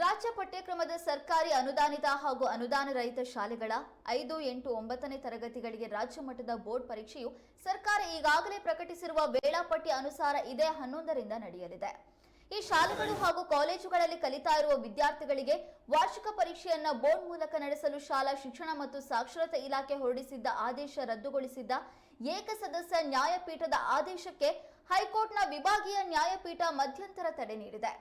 ರಾಜ್ಯ ಪಠ್ಯಕ್ರಮದ ಸರ್ಕಾರಿ ಅನುದಾನಿತ ಹಾಗೂ ಅನುದಾನ ರಹಿತ ಶಾಲೆಗಳ ಐದು, ಎಂಟು, ಒಂಬತ್ತನೇ ತರಗತಿಗಳಿಗೆ ರಾಜ್ಯ ಮಟ್ಟದ ಬೋರ್ಡ್ ಪರೀಕ್ಷೆಯು ಸರ್ಕಾರ ಈಗಾಗಲೇ ಪ್ರಕಟಿಸಿರುವ ವೇಳಾಪಟ್ಟಿ ಅನುಸಾರ ಇದೇ ಹನ್ನೊಂದರಿಂದ ನಡೆಯಲಿದೆ. ಈ ಶಾಲೆಗಳು ಹಾಗೂ ಕಾಲೇಜುಗಳಲ್ಲಿ ಕಲಿತಾ ಇರುವ ವಿದ್ಯಾರ್ಥಿಗಳಿಗೆ ವಾರ್ಷಿಕ ಪರೀಕ್ಷೆಯನ್ನ ಬೋರ್ಡ್ ಮೂಲಕ ನಡೆಸಲು ಶಾಲಾ ಶಿಕ್ಷಣ ಮತ್ತು ಸಾಕ್ಷರತಾ ಇಲಾಖೆ ಹೊರಡಿಸಿದ್ದ ಆದೇಶ ರದ್ದುಗೊಳಿಸಿದ್ದ ಏಕಸದಸ್ಯ ನ್ಯಾಯಪೀಠದ ಆದೇಶಕ್ಕೆ ಹೈಕೋರ್ಟ್ನ ವಿಭಾಗೀಯ ನ್ಯಾಯಪೀಠ ಮಧ್ಯಂತರ ತಡೆ ನೀಡಿದೆ.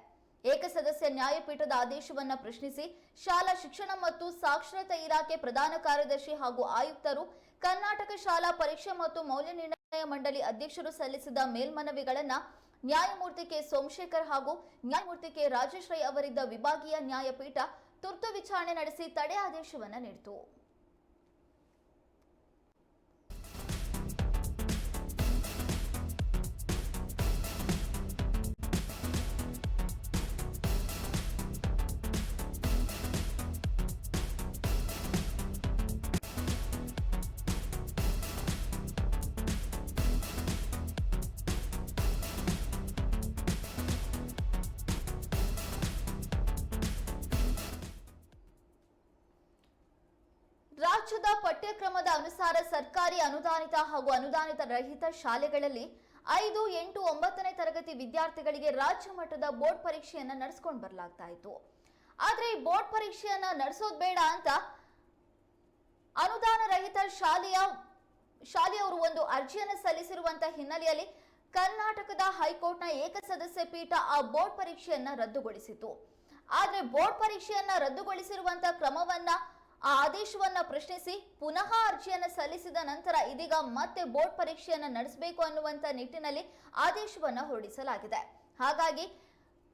ಏಕಸದಸ್ಯ ನ್ಯಾಯಪೀಠದ ಆದೇಶವನ್ನು ಪ್ರಶ್ನಿಸಿ ಶಾಲಾ ಶಿಕ್ಷಣ ಮತ್ತು ಸಾಕ್ಷರತಾ ಇಲಾಖೆ ಪ್ರಧಾನ ಕಾರ್ಯದರ್ಶಿ ಹಾಗೂ ಆಯುಕ್ತರು ಕರ್ನಾಟಕ ಶಾಲಾ ಪರೀಕ್ಷೆ ಮತ್ತು ಮೌಲ್ಯ ನಿರ್ಣಯ ಮಂಡಳಿ ಅಧ್ಯಕ್ಷರು ಸಲ್ಲಿಸಿದ ಮೇಲ್ಮನವಿಗಳನ್ನು ನ್ಯಾಯಮೂರ್ತಿ ಕೆ. ಸೋಮಶೇಖರ್ ಹಾಗೂ ನ್ಯಾಯಮೂರ್ತಿ ಕೆ. ರಾಜೇಶ್ ಅವರಿದ್ದ ವಿಭಾಗೀಯ ನ್ಯಾಯಪೀಠ ತುರ್ತು ವಿಚಾರಣೆ ನಡೆಸಿ ತಡೆ ಆದೇಶವನ್ನು ನೀಡಿತು. ರಾಜ್ಯದ ಪಠ್ಯಕ್ರಮದ ಅನುಸಾರ ಸರ್ಕಾರಿ ಅನುದಾನಿತ ಹಾಗೂ ಅನುದಾನಿತ ರಹಿತ ಶಾಲೆಗಳಲ್ಲಿ ಐದು, ಎಂಟು, ಒಂಬತ್ತನೇ ತರಗತಿ ವಿದ್ಯಾರ್ಥಿಗಳಿಗೆ ರಾಜ್ಯ ಮಟ್ಟದ ಬೋರ್ಡ್ ಪರೀಕ್ಷೆಯನ್ನ ನಡೆಸ್ಕೊಂಡು ಬರಲಾಗ್ತಾ ಇತ್ತು. ಆದ್ರೆ ಈ ಬೋರ್ಡ್ ಪರೀಕ್ಷೆಯನ್ನ ನಡೆಸೋದು ಬೇಡ ಅಂತ ಅನುದಾನ ರಹಿತ ಶಾಲೆಯ, ಶಾಲೆಯವರು ಒಂದು ಅರ್ಜಿಯನ್ನು ಸಲ್ಲಿಸಿರುವಂತಹ ಹಿನ್ನೆಲೆಯಲ್ಲಿ ಕರ್ನಾಟಕದ ಹೈಕೋರ್ಟ್ನ ಏಕಸದಸ್ಯ ಪೀಠ ಆ ಬೋರ್ಡ್ ಪರೀಕ್ಷೆಯನ್ನ ರದ್ದುಗೊಳಿಸಿತು ಆದರೆ ಬೋರ್ಡ್ ಪರೀಕ್ಷೆಯನ್ನ ರದ್ದುಗೊಳಿಸಿರುವಂತಹ ಕ್ರಮವನ್ನ ಆ ಆದೇಶವನ್ನ ಪ್ರಶ್ನಿಸಿ ಪುನಃ ಅರ್ಜಿಯನ್ನು ಸಲ್ಲಿಸಿದ ನಂತರ ಇದೀಗ ಮತ್ತೆ ಬೋರ್ಡ್ ಪರೀಕ್ಷೆಯನ್ನು ನಡೆಸಬೇಕು ಅನ್ನುವಂತ ನಿಟ್ಟಿನಲ್ಲಿ ಆದೇಶವನ್ನ ಹೊರಡಿಸಲಾಗಿದೆ. ಹಾಗಾಗಿ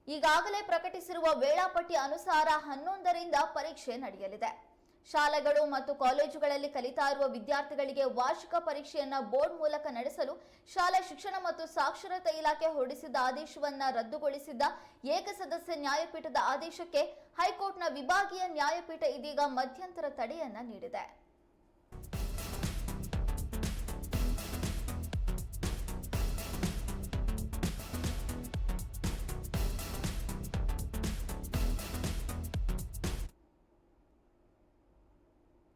ಈಗಾಗಲೇ ಪ್ರಕಟಿಸಿರುವ ವೇಳಾಪಟ್ಟಿ ಅನುಸಾರ ಹನ್ನೊಂದರಿಂದ ಪರೀಕ್ಷೆ ನಡೆಯಲಿದೆ. ಶಾಲೆಗಳು ಮತ್ತು ಕಾಲೇಜುಗಳಲ್ಲಿ ಕಲಿತಾ ಇರುವ ವಿದ್ಯಾರ್ಥಿಗಳಿಗೆ ವಾರ್ಷಿಕ ಪರೀಕ್ಷೆಯನ್ನ ಬೋರ್ಡ್ ಮೂಲಕ ನಡೆಸಲು ಶಾಲಾ ಶಿಕ್ಷಣ ಮತ್ತು ಸಾಕ್ಷರತಾ ಇಲಾಖೆ ಹೊರಡಿಸಿದ್ದ ಆದೇಶವನ್ನ ರದ್ದುಗೊಳಿಸಿದ್ದ ಏಕಸದಸ್ಯ ನ್ಯಾಯಪೀಠದ ಆದೇಶಕ್ಕೆ ಹೈಕೋರ್ಟ್ನ ವಿಭಾಗೀಯ ನ್ಯಾಯಪೀಠ ಇದೀಗ ಮಧ್ಯಂತರ ತಡೆಯನ್ನ ನೀಡಿದೆ.